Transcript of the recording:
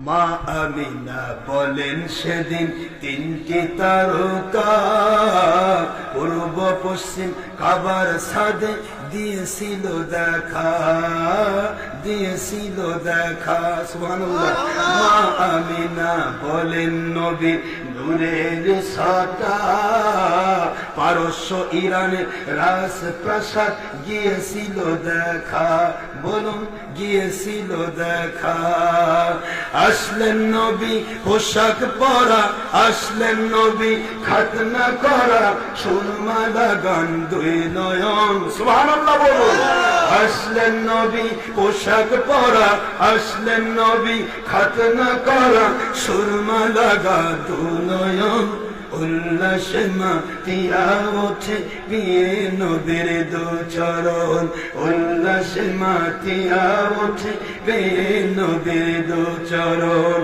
মা আমিনা বলেন সেদিন তিনটি তারকা। পূর্ব পশ্চিম কাবার সাদে দিয়েছিল দেখা দিয়েছিল দেখা। সুবহানাল্লাহ। মা আমিনা বলেন নবী, নূরের সাটা পারস্য ইরানের রাজপ্রাসাদ গিয়েছিল দেখা, বলুন গিয়েছিল দেখা। আসলেন নবী পোশাক পরা, আসলেন নবী খাতনা করা, সুরমা লাগান দুই নয়ন। সুবহানাল্লাহ বলুন। আসলেন নবী পোশাক পরা, আসলেন নবী খাতনা করা, সুরমা লাগা দু নয়ন। উল্লাসে মাতিয়া ওঠে বিয়ে নবীর দু চরণ। উল্লাসে মাতিয়া ওঠে বিয়ে নবীর দু চরণ।